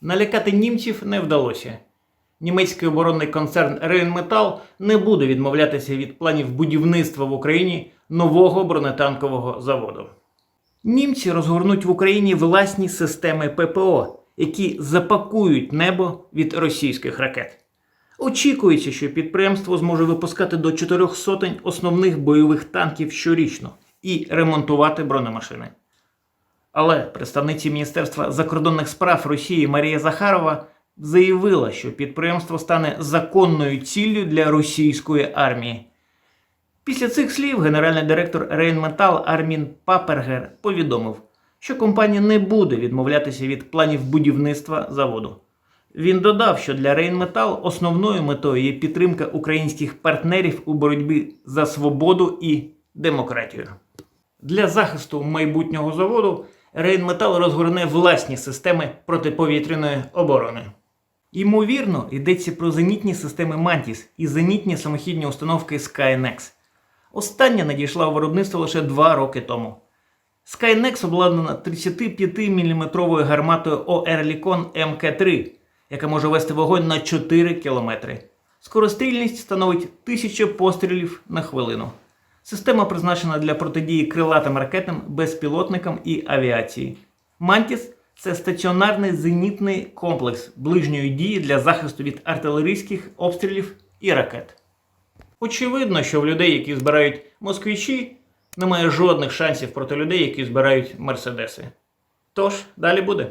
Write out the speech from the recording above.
Налякати німців не вдалося. Німецький оборонний концерн Rheinmetall не буде відмовлятися від планів будівництва в Україні нового бронетанкового заводу. Німці розгорнуть в Україні власні системи ППО, які запакують небо від російських ракет. Очікується, що підприємство зможе випускати до 4 сотень основних бойових танків щорічно і ремонтувати бронемашини. Але представниці Міністерства закордонних справ Росії Марія Захарова заявила, що підприємство стане законною ціллю для російської армії. Після цих слів генеральний директор Рейнметал Армін Папергер повідомив, що компанія не буде відмовлятися від планів будівництва заводу. Він додав, що для Рейнметал основною метою є підтримка українських партнерів у боротьбі за свободу і демократію. Для захисту майбутнього заводу Рейнметал розгорне власні системи протиповітряної оборони. Ймовірно, йдеться про зенітні системи Mantis і зенітні самохідні установки Skynex. Остання надійшла у виробництво лише два роки тому. Skynex обладнана 35-мм гарматою Оерлікон МК3, яка може вести вогонь на 4 км. Скорострільність становить 1000 пострілів на хвилину. Система призначена для протидії крилатим ракетам, безпілотникам і авіації. Мантіс це стаціонарний зенітний комплекс ближньої дії для захисту від артилерійських обстрілів і ракет. Очевидно, що в людей, які збирають москвичі, немає жодних шансів проти людей, які збирають мерседеси. Тож, далі буде.